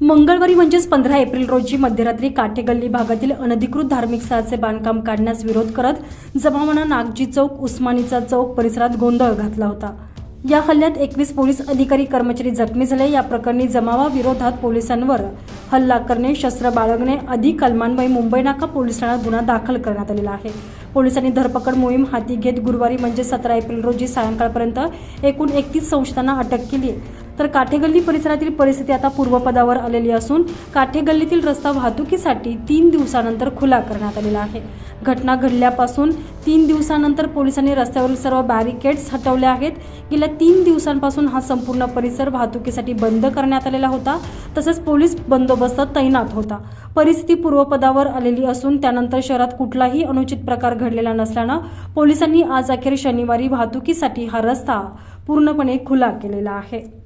मंगळवारी म्हणजेच पंधरा एप्रिल रोजी मध्यरात्री काटेगल्ली भागातील अनधिकृत धार्मिक स्थळाचे बांधकाम काढण्यास विरोध करत जमावानं नागजी चौक उस्मानीचा चौक परिसरात गोंधळ घातला होता. या हल्ल्यात एकवीस पोलीस अधिकारी कर्मचारी जखमी झाले. या प्रकरणी जमावाविरोधात पोलिसांवर हल्ला करणे शस्त्र बाळगणे अधिक कलमांमुळे मुंबई नाका पोलीस ठाण्यात गुन्हा दाखल करण्यात आलेला आहे. पोलिसांनी धरपकड मोहीम हाती घेत गुरुवारी म्हणजे सतरा एप्रिल रोजी सायंकाळपर्यंत एकूण एकतीस संशयितांना अटक केली. तर काठेगल्ली परिसरातील परिस्थिती आता पूर्वपदावर आलेली असून काठेगल्लीतील रस्ता वाहतुकीसाठी तीन दिवसानंतर खुला करण्यात आलेला आहे. घटना घडल्यापासून तीन दिवसानंतर पोलिसांनी रस्त्यावरील सर्व बॅरिकेड्स हटवले आहेत. गेल्या तीन दिवसांपासून हा संपूर्ण परिसर वाहतुकीसाठी बंद करण्यात आलेला होता तसेच पोलीस बंदोबस्त तैनात होता. परिस्थिती पूर्वपदावर आलेली असून त्यानंतर शहरात कुठलाही अनुचित प्रकार घडलेला नसल्यानं पोलिसांनी आज अखेर शनिवारी वाहतुकीसाठी हा रस्ता पूर्णपणे खुला केलेला आहे.